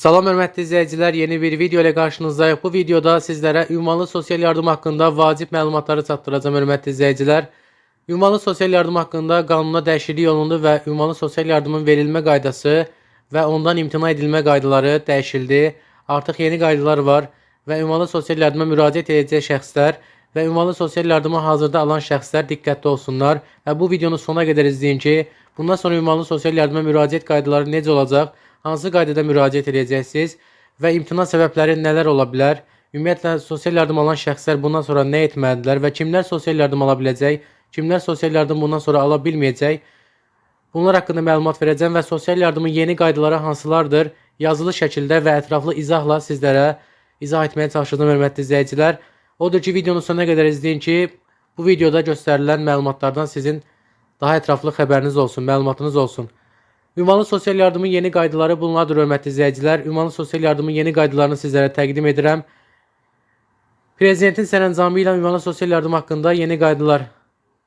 Salam hörmətli izləyicilər, yeni bir video ilə qarşınızdayıq. Bu videoda sizlərə ünvanlı sosial yardım haqqında vacib məlumatları çatdıracağam hörmətli izləyicilər. Ünvanlı sosial yardım haqqında qanuna dəyişiklik olundu və ünvanlı sosial yardımın verilmə qaydası və ondan imtina edilmə qaydaları dəyişildi. Artıq yeni qaydalar var və ünvanlı sosial yardıma müraciət edəcək şəxslər və ünvanlı sosial yardımı hazırda alan şəxslər diqqətli olsunlar və bu videonu sona qədər izləyin ki, bundan sonra ünvanlı sosial yardıma müraciət qaydaları necə olacaq, hansı qaydada müraciət edəcəksiniz və imtina səbəbləri nələr ola bilər? Ümumiyyətlə sosial yardım alan şəxslər bundan sonra nə etməlidirlər və kimlər sosial yardım ala biləcək, kimlər sosial yardım bundan sonra ala bilməyəcək? Bunlar haqqında məlumat verəcəm və sosial yardımın yeni qaydaları hansılardır? Yazılı şəkildə və ətraflı izahla sizlərə izah etməyə çalışacağım hörmətli izləyicilər. Odur ki, videonun sonuna qədər izləyin ki, bu videoda göstərilən məlumatlardan sizin daha ətraflı xəbəriniz olsun, məlumatınız olsun. Ünvanlı sosial yardımın yeni qaydaları bunlardır hörmətli izləyicilər. Ünvanlı sosial yardımın yeni qaydalarını sizlərə təqdim edirəm. Prezidentin sərəncamı ilə ünvanlı sosial yardım haqqında yeni qaydalar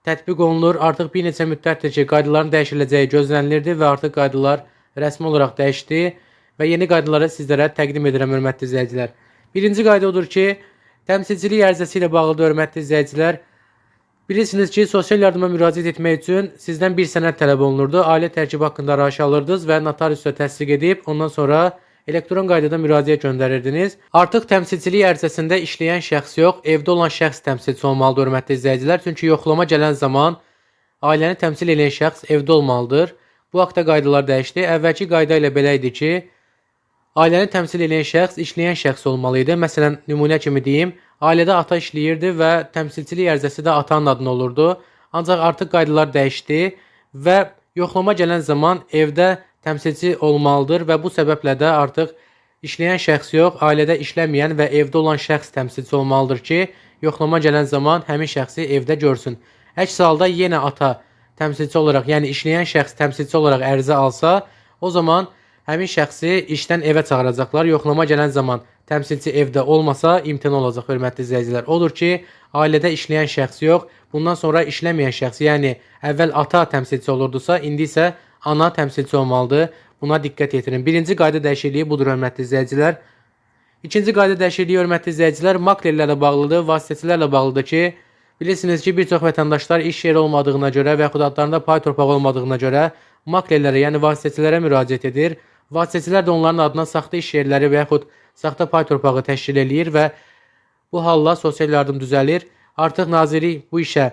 tətbiq olunur. Artıq bir neçə müddətdir ki, qaydaların dəyişiləcəyi gözlənilirdi və artıq qaydalar rəsmi olaraq dəyişdi və yeni qaydaları sizlərə təqdim edirəm hörmətli izləyicilər. Birinci qayda odur ki, təmsilçilik ərizəsi ilə bağlı hörmətli izləyicilər, Bilirsiniz ki, sosial yardıma müraciət etmək üçün sizdən bir sənəd tələb olunurdu. Ailə tərkibi haqqında araşi alırdınız və notariusla təsdiq edib ondan sonra elektron qaydada müraciət göndərirdiniz. Artıq təmsilçilik ərizəsində işləyən şəxs yox, evdə olan şəxs təmsilçi olmalıdır hörmətli izləyicilər. Çünki yoxlama gələn zaman ailəni təmsil edən şəxs evdə olmalıdır. Bu haqda qaydalar dəyişdi. Əvvəlki qayda ilə belə idi ki, ailəni təmsil edən şəxs işləyən şəxs olmalı idi. Məsələn, nümunə kimi deyim, ailədə ata işləyirdi və təmsilçilik ərizəsi də atanın adına olurdu. Ancaq artıq qaydalar dəyişdi və yoxlama gələn zaman evdə təmsilçi olmalıdır və bu səbəblə də artıq işləyən şəxs yox, ailədə işləməyən və evdə olan şəxs təmsilçi olmalıdır ki, yoxlama gələn zaman həmin şəxsi evdə görsün. Əks halda yenə ata təmsilçi olaraq, yəni işləyən şəxs təmsilçi olaraq ərizə alsa, o zaman həmin şəxsi işdən evə çağıracaqlar. Yoxlama gələn zaman təmsilçi evdə olmasa imtina olacaq hörmətli izləyicilər. Odur ki, ailədə işləyən şəxs yox, bundan sonra işləməyən şəxs, yəni əvvəl ata təmsilçi olurdusa, indi isə ana təmsilçi olmalıdır. Buna diqqət yetirin. Birinci qayda dəyişikliyi budur hörmətli izləyicilər. İkinci qayda dəyişikliyi hörmətli izləyicilər maklerlərlə bağlıdır, vasitəçilərlə bağlıdır ki, bilirsiniz ki, bir çox vətəndaşlar iş yeri olmadığına görə və yaxud adlarında pay torpağı olmadığına görə maklerlərə, yəni vasitəçilərə müraciət edir. Vasitəçilər də onların adına saxta iş yerləri və yaxud saxta pay torpağı təşkil eləyir və bu halla sosial yardım düzəlir. Artıq nazirlik bu işə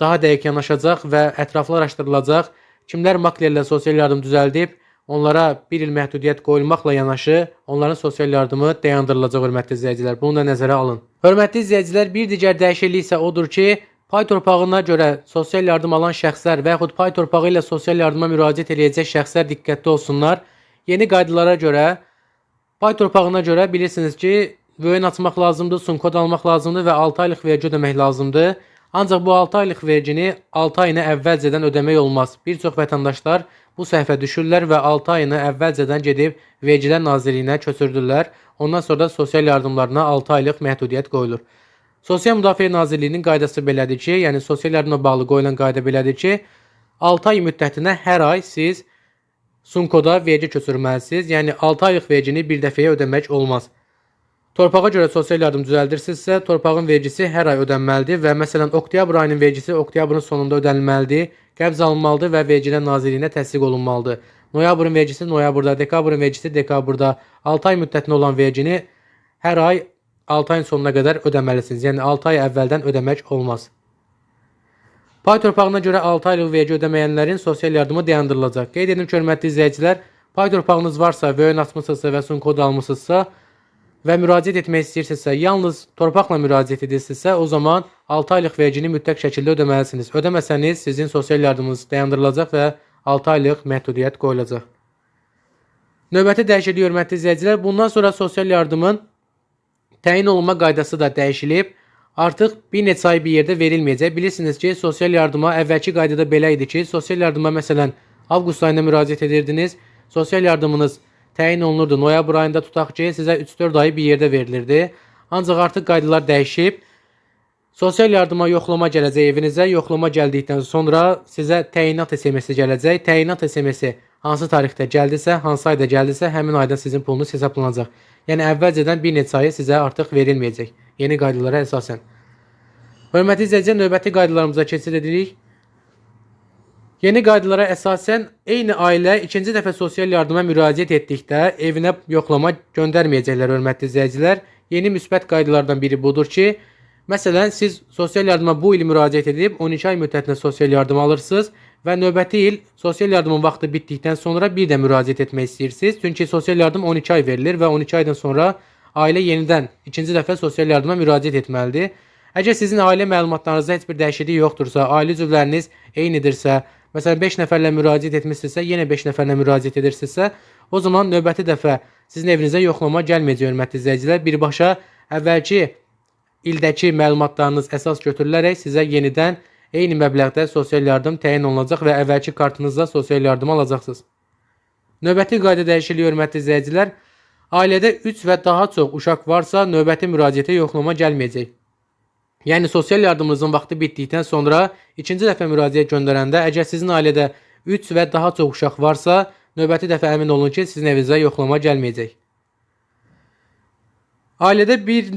daha dəqiq yanaşacaq və ətraflı araşdırılacaq. Kimlər maklerlə sosial yardım düzəldib, onlara bir il məhdudiyyət qoyulmaqla yanaşı, onların sosial yardımı dayandırılacaq hörmətli izləyicilər. Bunu da nəzərə alın. Hörmətli izləyicilər, bir digər dəyişiklik isə odur ki, pay torpağına görə sosial yardım alan şəxslər və yaxud pay torpağı ilə sosial yardıma müraciət edəcək şəxslər diqqətli olsunlar. Yeni qaydalara görə Pay torpağına görə bilirsiniz ki, vöyən açmaq lazımdır, sumkod almaq lazımdır və 6 aylıq vergi ödəmək lazımdır. Ancaq bu 6 aylıq vergini 6 ayını əvvəlcədən ödəmək olmaz. Bir çox vətəndaşlar bu səhvə düşürlər və 6 ayını əvvəlcədən gedib Vergilər Nazirliyinə köçürdülər. Ondan sonra da sosial yardımlarına 6 aylıq məhdudiyyət qoyulur. Sosial Müdafiə Nazirliyinin qaydası belədir ki, yəni sosial yardıma bağlı qoyulan qayda belədir ki, 6 ay müddətinə hər ay siz Sumkoda vergi köçürməlisiniz. Yəni 6 aylıq vergini bir dəfəyə ödəmək olmaz. Torpağa görə sosial yardım düzəldirsinizsə, torpağın vergisi hər ay ödənməlidir və məsələn oktyabr ayının vergisi oktyabrın sonunda ödənilməlidir, qəbz alınmalıdır və Vergilər Nazirliyinə təsdiq olunmalıdır. Noyabrın vergisi noyabrda, dekabrın vergisi dekabrda, 6 ay müddətində olan vergini hər ay 6 ayın sonuna qədər ödəməlisiniz. Yəni 6 ay əvvəldən ödəmək olmaz. Pay torpağına görə 6 aylıq vergi ödəməyənlərin sosial yardımı dayandırılacaq. Qeyd edim ki, hörmətli izləyicilər, pay torpağınız varsa, vöyün açmısınızsa və sun kod almısınızsa və müraciət etmək istəyirsinizsə, yalnız torpaqla müraciət edirsinizsə, o zaman 6 aylıq vergini mütləq şəkildə ödəməlisiniz. Ödəməsəniz sizin sosial yardımınız dayandırılacaq və 6 aylıq məhdudiyyət qoyulacaq. Növbəti dəyişiklik hörmətli izləyicilər, bundan sonra sosial yardımın təyin olunma qaydası da dəyişilib. Artıq bir neçə ay bir yerdə verilməyəcək. Bilirsiniz ki, sosial yardıma əvvəlki qaydada belə idi ki, sosial yardıma məsələn avqust ayında müraciət edirdiniz. Sosial yardımınız təyin olunurdu. Noyabr ayında tutaq ki, sizə 3-4 ay bir yerdə verilirdi. Ancaq artıq qaydalar dəyişib. Sosial yardıma yoxlama gələcək evinizə. Yoxlama gəldikdən sonra sizə təyinat SMS-i gələcək. Təyinat SMS-i hansı tarixdə gəldisə, hansı ayda gəldisə, həmin ayda sizin pulunuz hesablanacaq. Yəni əvvəlcədən bir neçə ayı sizə artıq verilməyəcək. Yeni qaydalara əsasən. Hörmətli izləyicilər, növbəti qaydalarımıza keçid edirik. Yeni qaydalara əsasən eyni ailə ikinci dəfə sosial yardıma müraciət etdikdə evinə yoxlama göndərməyəcəklər hörmətli izləyicilər. Yeni müsbət qaydalardan biri budur ki, məsələn siz sosial yardıma bu il müraciət edib 12 ay müddətində sosial yardım alırsınız və növbəti il sosial yardımın vaxtı bitdikdən sonra bir də müraciət etmək istəyirsiniz. Çünki sosial yardım 12 ay verilir və 12 aydan sonra ailə yenidən ikinci dəfə sosial yardıma müraciət etməlidir. Əgər sizin ailə məlumatlarınızda heç bir dəyişiklik yoxdursa, ailə üzvləriniz eynidirsə, məsələn 5 nəfərlə müraciət etmisinizsə, yenə 5 nəfərlə müraciət edirsinizsə, o zaman növbəti dəfə sizin evinizə yoxlama gəlməyəcək hörmətli izləyicilər. Birbaşa əvvəlki ildəki məlumatlarınız əsas götürülərək sizə yenidən eyni məbləğdə sosial yardım təyin olunacaq və əvvəlki kartınızla sosial yardım alacaqsınız. Növbəti qayda dəyişikliyi hörmətli izləyicilər, ailədə 3 və daha çox uşaq varsa, növbəti müraciətə yoxlama gəlməyəcək. Yəni sosial yardımınızın vaxtı bitdikdən sonra ikinci dəfə müraciət göndərəndə əgər sizin ailədə 3 və daha çox uşaq varsa, növbəti dəfə əmin olun ki, sizin evinizə yoxlama gəlməyəcək. Ailədə bir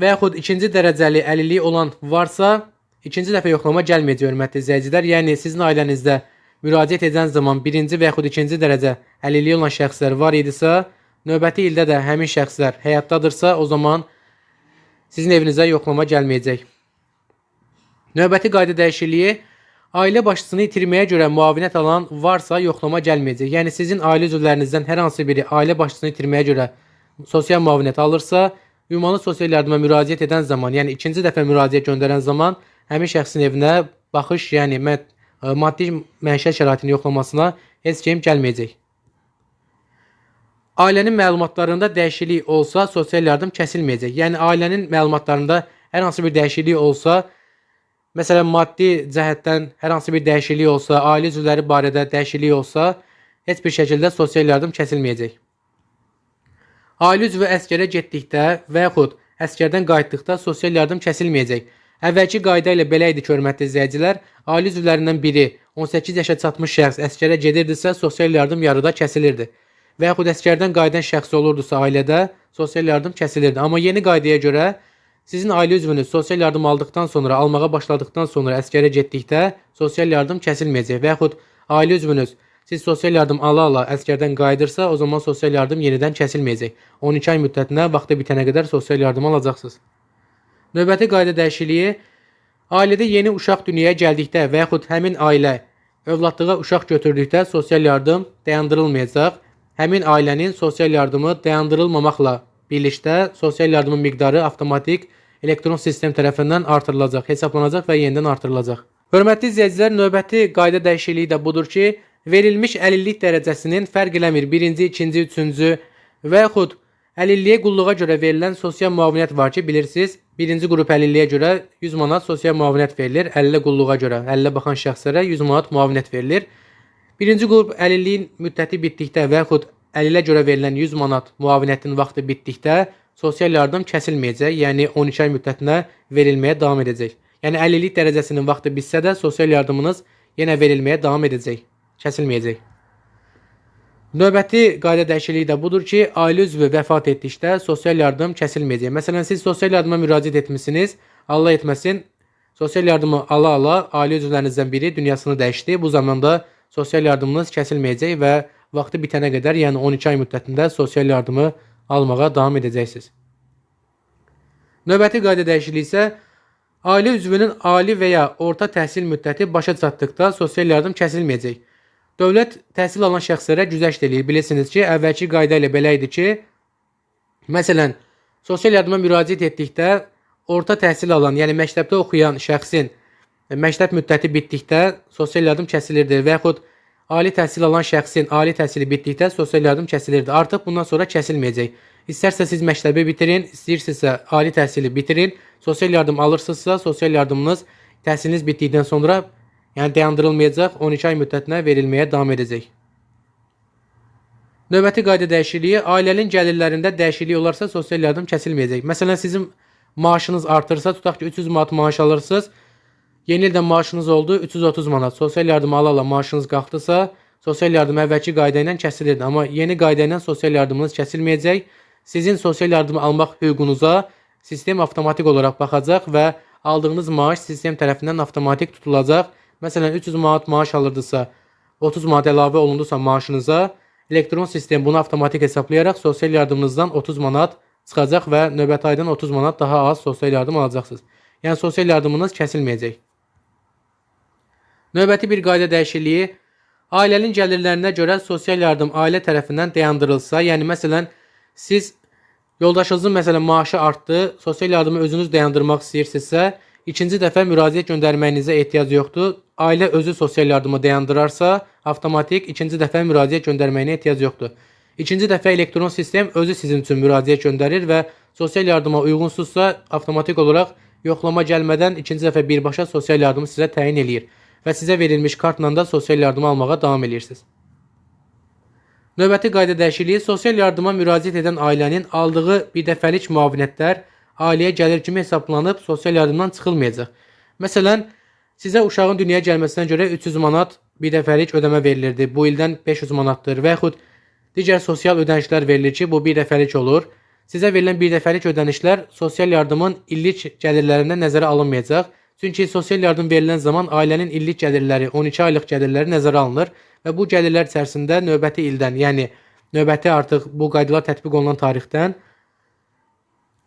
və yaxud ikinci dərəcəli əlilliyi olan varsa, ikinci dəfə yoxlama gəlməyəcək hörmətli izləyicilər. Yəni sizin ailənizdə müraciət edən zaman birinci və yaxud ikinci dərəcə əlilliyi olan şəxslər var idisə, növbəti ildə də həmin şəxslər həyatdadırsa, o zaman sizin evinizə yoxlama gəlməyəcək. Növbəti qayda dəyişikliyi ailə başçısını itirməyə görə müavinət alan varsa yoxlama gəlməyəcək. Yəni sizin ailə üzvlərinizdən hər hansı biri ailə başçısını itirməyə görə sosial müavinət alırsa, ümumi sosial yardıma müraciət edən zaman, yəni ikinci dəfə müraciət göndərən zaman həmin şəxsin evinə baxış, yəni maddi məişət şəraitini yoxlamasına heç kim gəlməyəcək. Ailənin məlumatlarında dəyişiklik olsa sosial yardım kəsilməyəcək. Yəni ailənin məlumatlarında hər hansı bir dəyişiklik olsa, məsələn maddi cəhətdən hər hansı bir dəyişiklik olsa, ailə üzvləri barədə dəyişiklik olsa, heç bir şəkildə sosial yardım kəsilməyəcək. Ailə üzvü əskərə getdikdə və yaxud əskərdən qayıtdıqda sosial yardım kəsilməyəcək. Əvvəlki qayda ilə belə idi ki, hörmətli izləyicilər, ailə üzvlərindən biri 18 yaşa çatmış şəxs əskərə gedirdisə, sosial yardım yarıda kəsilirdi. Və yaxud əskərdən qayıdan şəxs olurdusa ailədə, sosial yardım kəsilirdi. Amma yeni qaydaya görə sizin ailə üzvünüz sosial yardım aldıqdan sonra, almağa başladıqdan sonra əskərə getdikdə sosial yardım kəsilməyəcək və yaxud ailə üzvünüz siz sosial yardım ala-ala əskərdən qayıdırsa, o zaman sosial yardım yenidən kəsilməyəcək. 12 ay müddətinə vaxtı bitənə qədər sosial yardım alacaqsınız. Növbəti qayda dəyişikliyi ailədə yeni uşaq dünyaya gəldikdə və yaxud həmin ailə övladlığa uşaq götürdükdə sosial yardım dayandırılmayacaq. Həmin ailənin sosial yardımı dayandırılmamaqla birlikdə sosial yardımın miqdarı avtomatik elektron sistem tərəfindən artırılacaq, hesablanacaq və yenidən artırılacaq. Hörmətli izləyicilər, növbəti qayda dəyişikliyi də budur ki, verilmiş əlillik dərəcəsinin fərq eləmir 1-ci, 2-ci, 3-cü və yaxud əlilliyə qulluğa görə verilən sosial müavinət var ki, bilirsiniz, birinci qrup əlilliyə görə 100 manat sosial müavinət verilir, əlillə qulluğa görə, əlillə baxan şəxslərə 100 manat müavinət verilir. Birinci qrup əlilliyin müddəti bitdikdə və yaxud əlillə görə verilən 100 manat müavinətin vaxtı bitdikdə sosial yardım kəsilməyəcək, yəni 12 ay müddətinə verilməyə davam edəcək. Yəni əlillik dərəcəsinin vaxtı bitsə də sosial yardımınız yenə verilməyə davam edəcək, kəsilməyəcək. Növbəti qayda dəyişikliyi də budur ki, ailə üzvü vəfat etdikdə sosial yardım kəsilməyəcək. Məsələn, siz sosial yardıma müraciət etmisiniz, Allah etməsin, sosial yardımı ala-ala ailə üzvlərinizdən biri dünyasını dəyişdi. Bu zamanda sosial yardımınız kəsilməyəcək və vaxtı bitənə qədər, yəni 12 ay müddətində sosial yardımı almağa davam edəcəksiniz. Növbəti qayda dəyişikliyi isə ailə üzvünün ali və ya orta təhsil müddəti başa çatdıqda sosial yardım kəsilməyəcək. Dövlət təhsil alan şəxslərə güzəşt eləyir. Bilirsiniz ki, əvvəlki qayda ilə belə idi ki, məsələn, sosial yardıma müraciət etdikdə orta təhsil alan, yəni məktəbdə oxuyan şəxsin məktəb müddəti bitdikdə sosial yardım kəsilirdi və yaxud ali təhsil alan şəxsin ali təhsili bitdikdə sosial yardım kəsilirdi. Artıq bundan sonra kəsilməyəcək. İstərsə siz məktəbi bitirin, istəyirsinizsə ali təhsili bitirin, sosial yardım alırsınızsa, sosial yardımınız təhsiliniz bitdikdən sonra yəni dayandırılmayacaq, 12 ay müddətinə verilməyə davam edəcək. Növbəti qayda dəyişikliyi ailənin gəlirlərində dəyişiklik olarsa sosial yardım kəsilməyəcək. Məsələn, sizin maaşınız artırsa, tutaq ki 300 manat maaş alırsınız, yeni maaşınız oldu 330 manat. Sosial yardım ala-ala maaşınız qalxdısa, sosial yardım əvvəlki qayda ilə kəsilirdi. Amma yeni qayda ilə sosial yardımınız kəsilməyəcək. Sizin sosial yardımı almaq hüququnuza sistem avtomatik olaraq baxacaq və aldığınız maaş sistem tərəfindən avtomatik tutulacaq. Məsələn 300 manat maaş alırdısa, 30 manat əlavə olundusa maaşınıza, elektron sistem bunu avtomatik hesablayaraq sosial yardımınızdan 30 manat çıxacaq və növbəti aydan 30 manat daha az sosial yardım alacaqsınız. Yəni sosial yardımınız kəsilməyəcək. Növbəti bir qayda dəyişikliyi ailənin gəlirlərinə görə sosial yardım ailə tərəfindən dayandırılsa, yəni məsələn siz yoldaşınızın məsələn maaşı artdı, sosial yardımı özünüz dayandırmaq istəyirsinizsə, ikinci dəfə müraciət göndərməyinizə ehtiyac yoxdur. Ailə özü sosial yardımı dayandırarsa, avtomatik ikinci dəfə müraciət göndərməyinə ehtiyac yoxdur. İkinci dəfə elektron sistem özü sizin üçün müraciət göndərir və sosial yardıma uyğunsuzsa, avtomatik olaraq yoxlama gəlmədən ikinci dəfə birbaşa sosial yardımı sizə təyin eləyir və sizə verilmiş kartla da sosial yardımı almağa davam edirsiniz. Növbəti qayda dəyişikliyi sosial yardıma müraciət edən ailənin aldığı birdəfəlik müavinətlər ailəyə gəlir kimi hesablanıb sosial yardımdan çıxılmayacaq. Məsələn, sizə uşağın dünyaya gəlməsinə görə 300 manat birdəfəlik ödəmə verilirdi. Bu ildən 500 manatdır və yaxud digər sosial ödənişlər verilir ki, bu birdəfəlik olur. Sizə verilən birdəfəlik ödənişlər sosial yardımın illik gəlirlərindən nəzərə alınmayacaq. Çünki sosial yardım verilən zaman ailənin illik gəlirləri, 12 aylıq gəlirləri nəzərə alınır və bu gəlirlər içərisində növbəti ildən, yəni növbəti artıq bu qaydalar tətbiq olunan tarixdən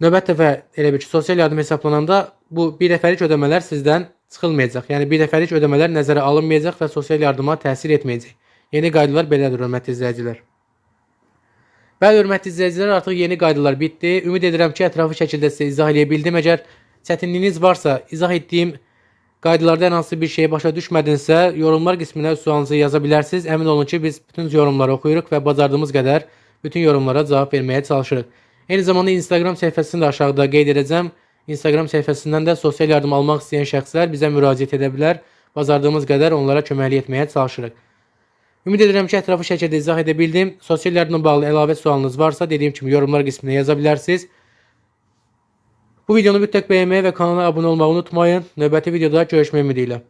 növbəti dəfə elə bir ki, sosial yardım hesablananda bu bir dəfəlik ödəmələr sizdən çıxılmayacaq. Yəni bir dəfəlik ödəmələr nəzərə alınmayacaq və sosial yardıma təsir etməyəcək. Yeni qaydalar belədir, hörmətli izləyicilər. Bəli, hörmətli izləyicilər, artıq yeni qaydalar bitdi. Ümid edirəm ki, ətraflı şəkildə sizə izah edə bildim. Əgər çətinliyiniz varsa, izah etdiyim qaydalarda hər hansı bir şeyə başa düşmədinizsə, yorumlar qisminə sualınızı yaza bilərsiniz. Əmin olun ki, biz bütün yorumları oxuyuruq və bacardığımız qədər bütün yorumlara cavab verməyə çalışırıq. Eyni zamanda Instagram səhifəsini də aşağıda qeyd edəcəm. Instagram səhifəsindən də sosial yardım almaq istəyən şəxslər bizə müraciət edə bilər. Bacardığımız qədər onlara köməklik etməyə çalışırıq. Ümid edirəm ki, ətraflı şəkildə izah edə bildim. Sosial yardımla bağlı əlavə sualınız varsa, dediyim kimi yorumlar qisminə yaza bilərsiniz. Bu videonu mütləq bəyənməyi və kanala abunə olmağı unutmayın. Növbəti videoda görüşmək ümidi ilə.